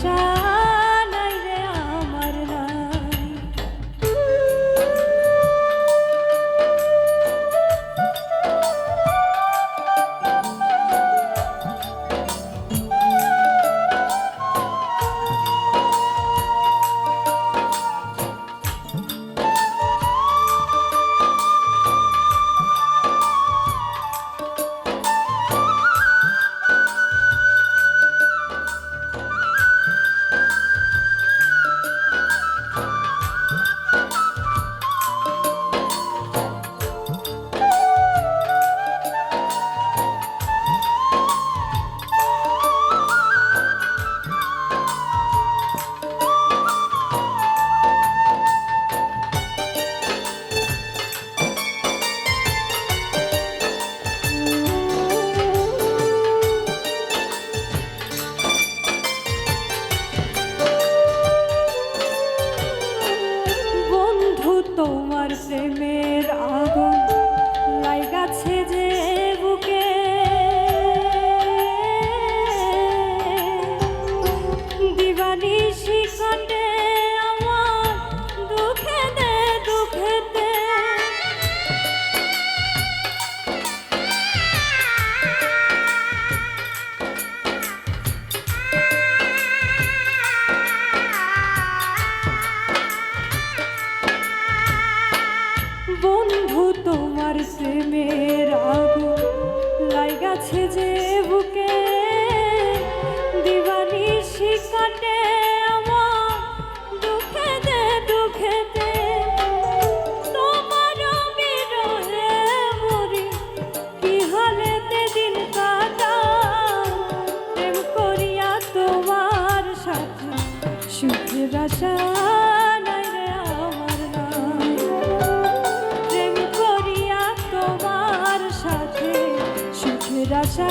সুখের নাই। প্রেম করিয়া তোমার সাথে সুখের আশা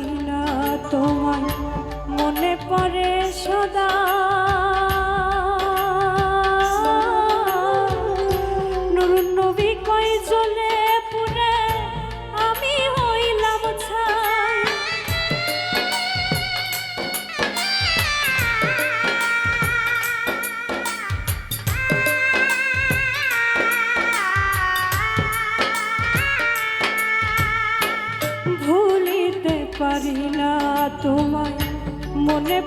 ছিল তোমার। মনে পড়ে সদা